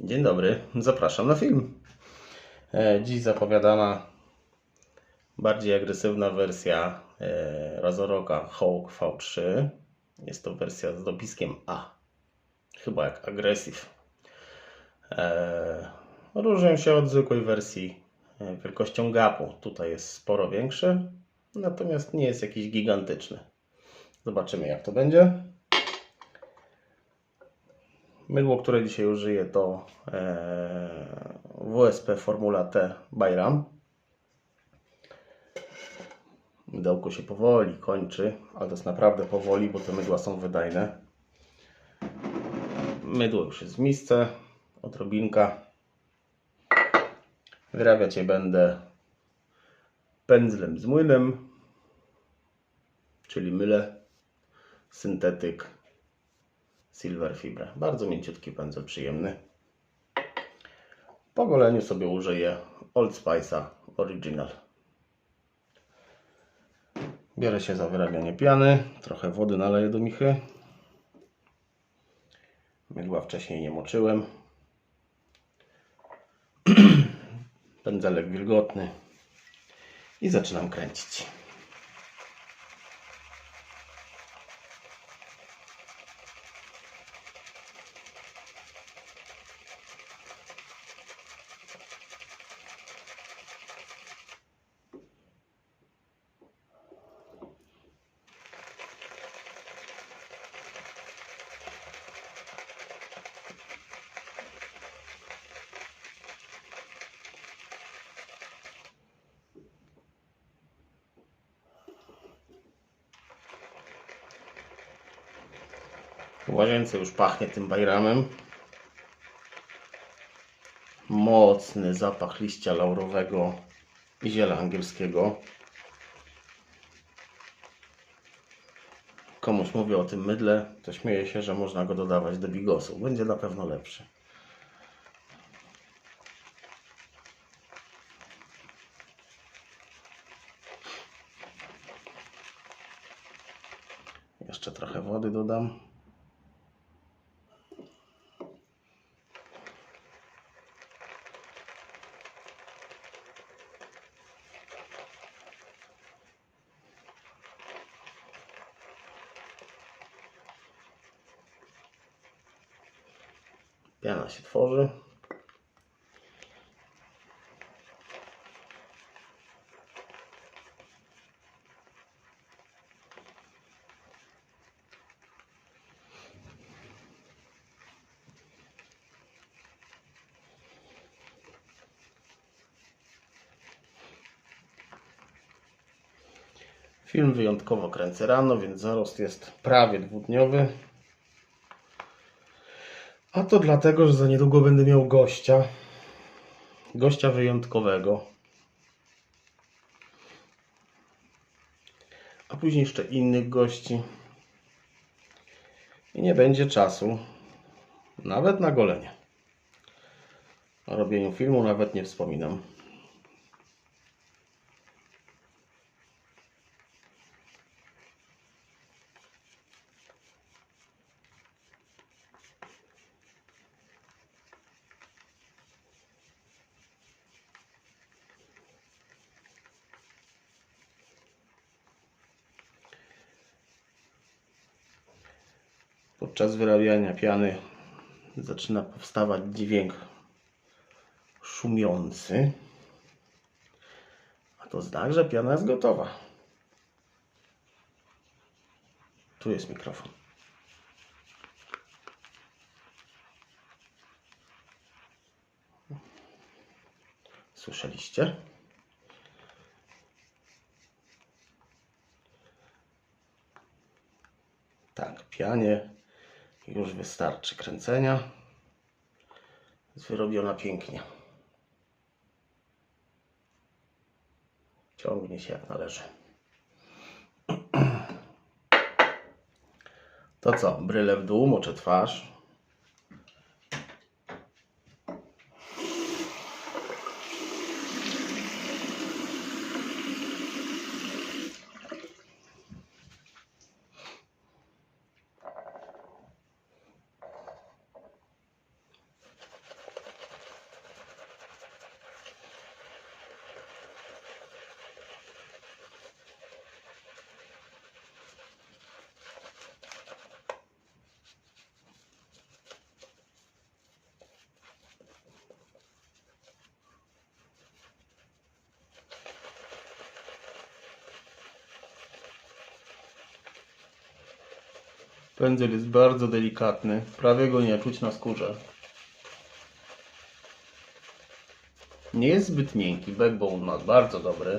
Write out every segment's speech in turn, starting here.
Dzień dobry, zapraszam na film. E, Dziś zapowiadana bardziej agresywna wersja e, Razoroka Hawk V3. Jest to wersja z dopiskiem A. Chyba jak Aggressive. E, Różnią się od zwykłej wersji wielkością gapu. Tutaj jest sporo większy, natomiast nie jest jakiś gigantyczny. Zobaczymy jak to będzie. Mydło, które dzisiaj użyję to e, WSP Formula T Bayram. Mydełko się powoli kończy, ale to jest naprawdę powoli, bo te mydła są wydajne. Mydło już jest w misce, odrobinka. Wyrabiać je będę pędzlem z młynem, czyli mylę syntetyk Silver Fibre. Bardzo mięciutki pędzel, przyjemny. Po goleniu sobie użyję Old Spice'a Original. Biorę się za wyrabianie piany. Trochę wody naleję do michy. Mydła wcześniej nie moczyłem. Pędzelek wilgotny. I zaczynam kręcić. W łazience już pachnie tym bajramem. Mocny zapach liścia laurowego i ziela angielskiego. Komuś mówię o tym mydle, to śmieję się, że można go dodawać do bigosu. Będzie na pewno lepszy. Jeszcze trochę wody dodam. Piana się tworzy. Film wyjątkowo kręcę rano, więc zarost jest prawie dwudniowy. A to dlatego, że za niedługo będę miał gościa. Gościa wyjątkowego. A później jeszcze innych gości. I nie będzie czasu nawet na golenie. O robieniu filmu nawet nie wspominam. Podczas wyrabiania piany zaczyna powstawać dźwięk szumiący. A to znak, że piana jest gotowa. Tu jest mikrofon. Słyszeliście? Tak, pianie już wystarczy kręcenia. Jest wyrobiona pięknie. Ciągnie się jak należy. To co? Bryle w dół, moczę twarz. Pędzel jest bardzo delikatny, prawie go nie czuć na skórze. Nie jest zbyt miękki, backbone ma bardzo dobry.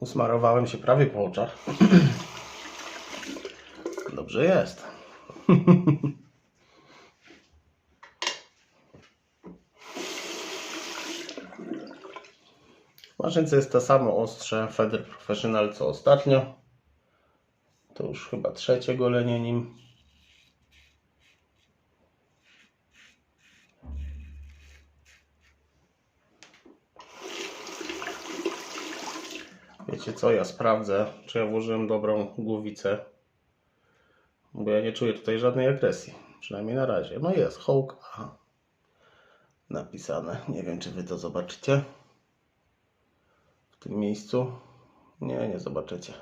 Usmarowałem się prawie po oczach. Dobrze jest. W maszynce jest to samo ostrze Feder Professional co ostatnio. To już chyba trzecie golenie nim. Wiecie co, ja sprawdzę, czy ja włożyłem dobrą głowicę. Bo ja nie czuję tutaj żadnej agresji. Przynajmniej na razie. No jest, Hawk A. Napisane. Nie wiem, czy wy to zobaczycie. W tym miejscu. Nie, nie zobaczycie.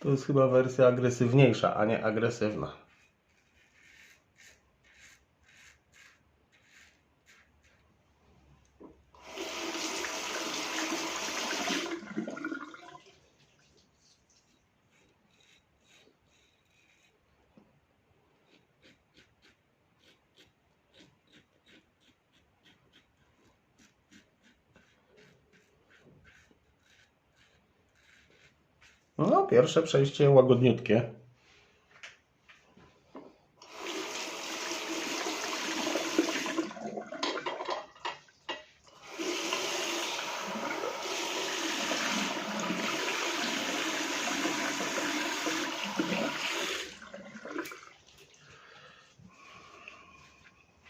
To jest chyba wersja agresywniejsza, a nie agresywna. No, pierwsze przejście łagodniutkie.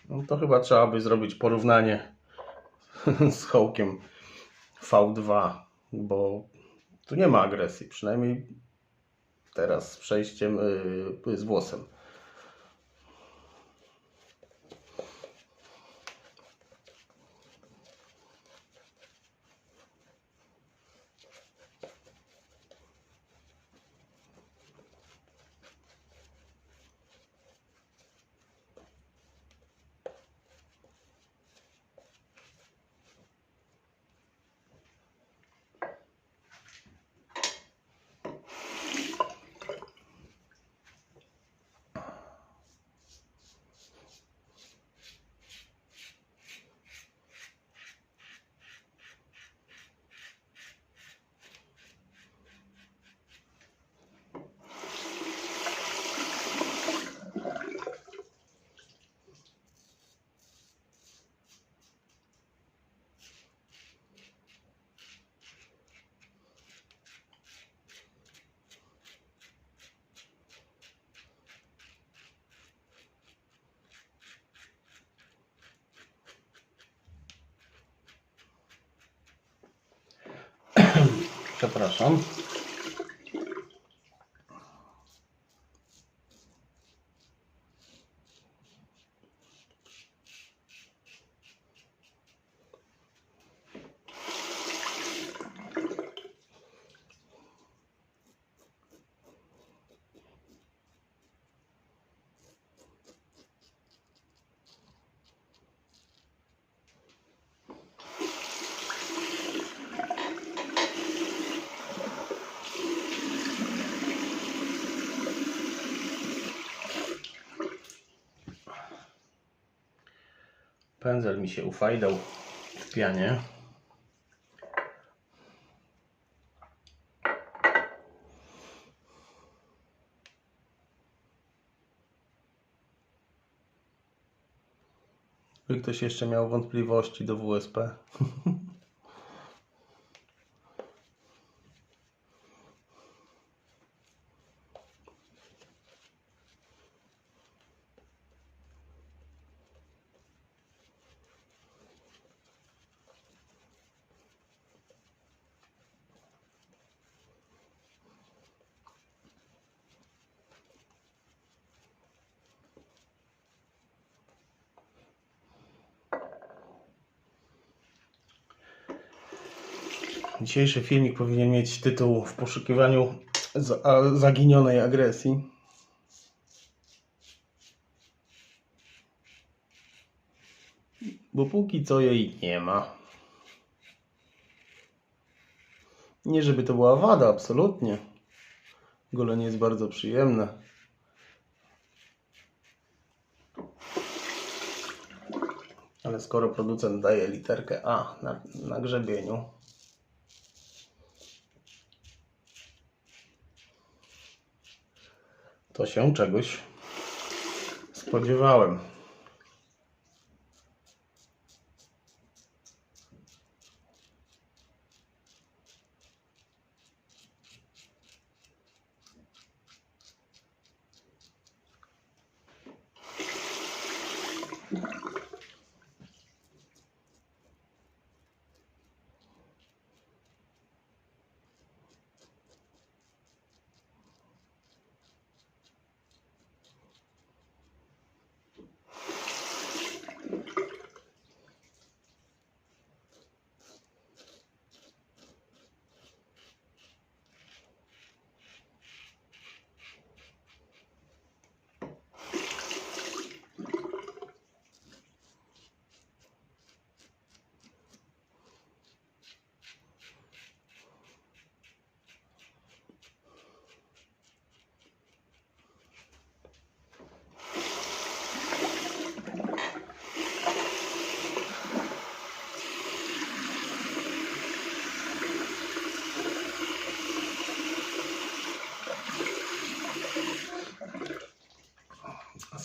No to chyba trzeba by zrobić porównanie z hołkiem V2, bo tu nie ma agresji, przynajmniej teraz z przejściem yy, z włosem. Все хорошо. Pędzel mi się ufajdał w pianie. By ktoś jeszcze miał wątpliwości do WSP. Dzisiejszy filmik powinien mieć tytuł w poszukiwaniu zaginionej agresji. Bo póki co jej nie ma. Nie żeby to była wada, absolutnie. Golenie jest bardzo przyjemne. Ale skoro producent daje literkę A na, na grzebieniu, to się czegoś spodziewałem.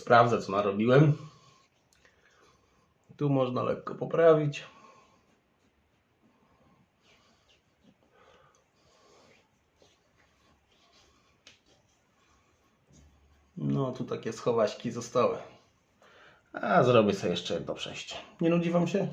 Sprawdzę, co narobiłem. Tu można lekko poprawić. No, tu takie schowaśki zostały. A zrobię sobie jeszcze jedno przejście. Nie nudzi Wam się?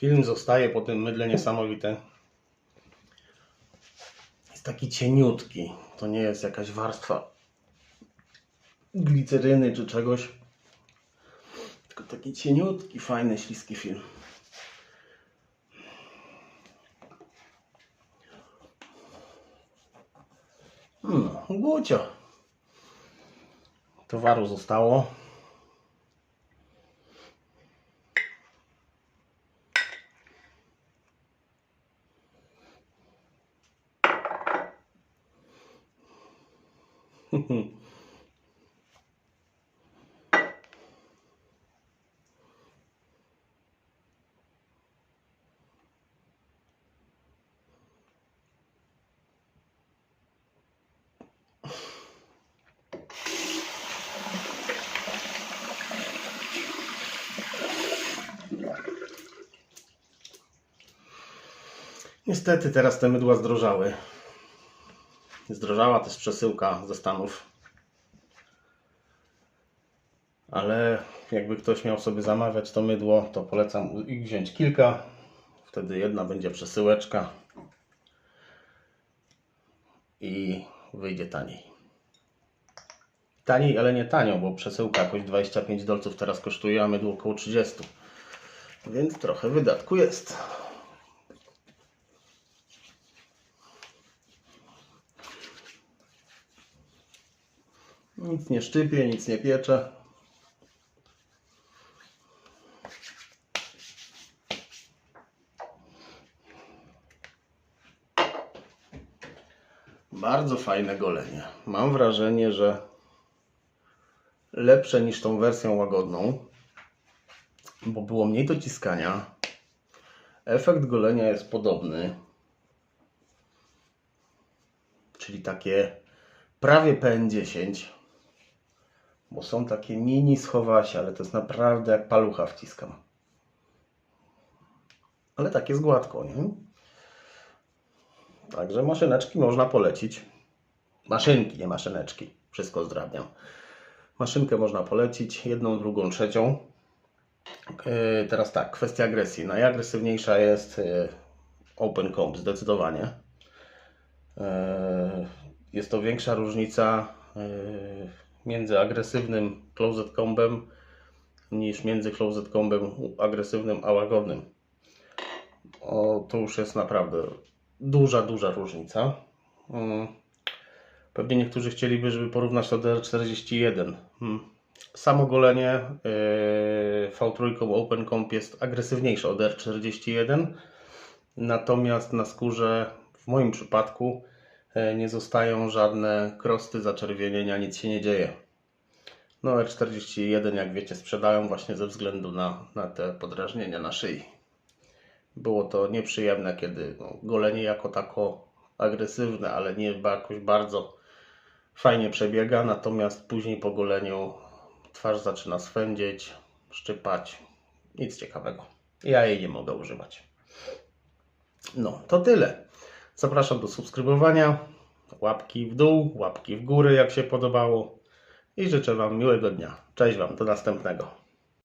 Film zostaje po tym mydle niesamowite. Jest taki cieniutki. To nie jest jakaś warstwa gliceryny czy czegoś. Tylko taki cieniutki, fajny, śliski film. No, Gucio. Towaru zostało. Niestety teraz te mydła zdrożały. Zdrożała też przesyłka ze Stanów. Ale jakby ktoś miał sobie zamawiać to mydło, to polecam ich wziąć kilka. Wtedy jedna będzie przesyłeczka i wyjdzie taniej. Taniej, ale nie tanio, bo przesyłka jakoś 25 dolców teraz kosztuje, a mydło około 30. Więc trochę wydatku jest. Nic nie szczypie, nic nie piecze. Bardzo fajne golenie. Mam wrażenie, że lepsze niż tą wersją łagodną, bo było mniej dociskania. Efekt golenia jest podobny, czyli takie prawie PN10, bo są takie mini schowasie, ale to jest naprawdę jak palucha wciskam. Ale tak jest gładko, nie? Także maszyneczki można polecić. Maszynki, nie maszyneczki. Wszystko zdrabniam. Maszynkę można polecić, jedną, drugą, trzecią. Yy, Teraz tak, kwestia agresji. Najagresywniejsza jest yy, Open Comp, zdecydowanie. Yy, Jest to większa różnica yy, między agresywnym Closed Combem niż między Closed Combem agresywnym a łagodnym. O, to już jest naprawdę duża, duża różnica. Mm. Pewnie niektórzy chcieliby, żeby porównać to do R41. Mm. Samo golenie yy, V3 Open Comp jest agresywniejsze od R41, natomiast na skórze w moim przypadku nie zostają żadne krosty, zaczerwienienia, nic się nie dzieje. No R41 jak wiecie sprzedają właśnie ze względu na, na te podrażnienia na szyi. Było to nieprzyjemne, kiedy no, golenie jako tako agresywne, ale nie jakoś bardzo fajnie przebiega, natomiast później po goleniu twarz zaczyna swędzieć, szczypać. Nic ciekawego. Ja jej nie mogę używać. No, to tyle. Zapraszam do subskrybowania. Łapki w dół, łapki w górę, jak się podobało. I życzę Wam miłego dnia. Cześć Wam, do następnego.